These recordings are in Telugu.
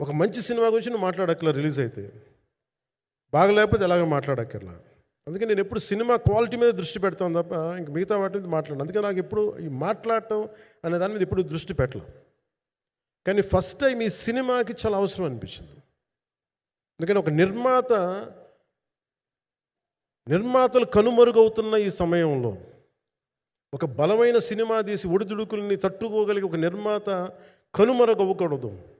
ఒక మంచి సినిమా గురించి నువ్వు మాట్లాడక్కర్లా రిలీజ్ అయితే. బాగలేకపోతే ఎలాగ మాట్లాడక్కర్లా. అందుకే నేను ఎప్పుడు సినిమా క్వాలిటీ మీద దృష్టి పెడతాను తప్ప ఇంక మిగతా వాటి మీద మాట్లాడను. అందుకే నాకు ఎప్పుడు ఈ మాట్లాడటం అనే దాని మీద ఎప్పుడు దృష్టి పెట్టలేం. కానీ ఫస్ట్ టైం ఈ సినిమాకి చాలా అవసరం అనిపించింది. అందుకని ఒక నిర్మాత నిర్మాతలు కనుమరుగవుతున్న ఈ సమయంలో ఒక బలమైన సినిమా తీసి ఒడిదుడుకుల్ని తట్టుకోగలిగే ఒక నిర్మాత కనుమరుగవ్వకూడదు.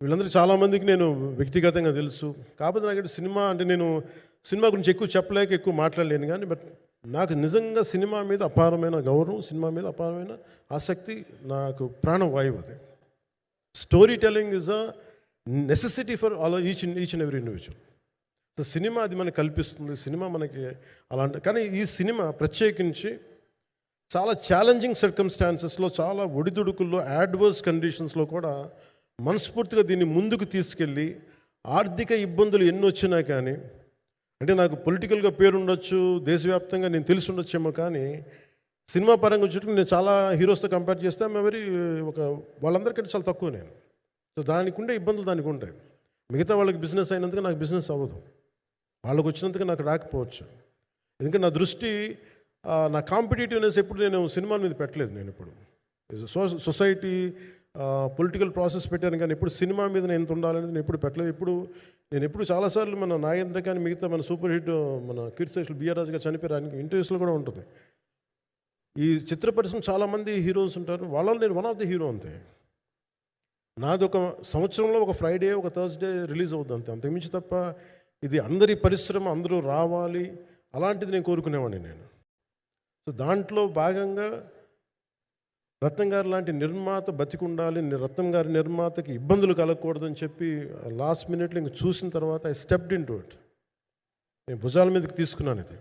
వీళ్ళందరూ చాలామందికి నేను వ్యక్తిగతంగా తెలుసు. కాకపోతే నాకు సినిమా అంటే నేను సినిమా గురించి ఎక్కువ చెప్పలేక ఎక్కువ మాట్లాడలేను కానీ బట్ నాకు నిజంగా సినిమా మీద అపారమైన గౌరవం సినిమా మీద అపారమైన ఆసక్తి నాకు ప్రాణవాయువు అది. Story telling is a necessity for all each each and every individual so cinema అది మనకు కల్పిస్తుంది సినిమా మనకి అలాంటి కానీ ఈ సినిమా ప్రత్యేకించి చాలా ఛాలెంజింగ్ సర్కమ్స్టాన్సెస్లో చాలా ఒడిదుడుకుల్లో యాడ్వర్స్ కండిషన్స్లో కూడా మనస్ఫూర్తిగా దీన్ని ముందుకు తీసుకెళ్ళి ఆర్థిక ఇబ్బందులు ఎన్ని వచ్చినా కానీ అంటే నాకు పొలిటికల్గా పేరుండొచ్చు దేశవ్యాప్తంగా నేను తెలిసి ఉండొచ్చేమో కానీ సినిమా పరంగా వచ్చేటప్పుడు నేను చాలా హీరోస్తో కంపేర్ చేస్తే ఆమె వెరీ ఒక వాళ్ళందరికంటే చాలా తక్కువ నేను. సో దానికి ఉండే ఇబ్బందులు దానికి ఉంటాయి. మిగతా వాళ్ళకి బిజినెస్ అయినందుకు నాకు బిజినెస్ అవ్వదు. వాళ్ళకి వచ్చినందుకు నాకు రాకపోవచ్చు. ఎందుకంటే నా దృష్టి నా కాంపిటేటివ్నెస్ ఎప్పుడు నేను సినిమాల మీద పెట్టలేదు నేను ఇప్పుడు. సో- సొసైటీ పొలిటికల్ ప్రాసెస్ పెట్టాను కానీ ఎప్పుడు సినిమా మీద నేను ఎంత ఉండాలనేది నేను ఎప్పుడు పెట్టలేదు. ఇప్పుడు నేను ఎప్పుడు చాలాసార్లు మన నాగేంద్ర కానీ మిగతా మన సూపర్ హిట్ మన కీర్తిశేషులు బిఆర్ రాజు గారు చనిపోయారు. ఇంటర్వ్యూస్లో కూడా ఉంటుంది. ఈ చిత్ర పరిశ్రమ చాలామంది హీరోస్ ఉంటారు. వాళ్ళలో నేను వన్ ఆఫ్ ది హీరో అంతే. నాది ఒక సంవత్సరంలో ఒక ఫ్రైడే ఒక థర్స్డే రిలీజ్ అవుద్ది అంతే. అంతకుమించి తప్ప ఇది అందరి పరిశ్రమ అందరూ రావాలి. అలాంటిది నేను కోరుకునేవాడిని నేను. సో దాంట్లో భాగంగా రత్నం గారు లాంటి నిర్మాత బతికుండాలి రత్నం గారి నిర్మాతకి ఇబ్బందులు కలగకూడదని చెప్పి లాస్ట్ మినిట్లో ఇంక చూసిన తర్వాత I stepped into it నేను భుజాల మీదకి తీసుకున్నాను ఇది.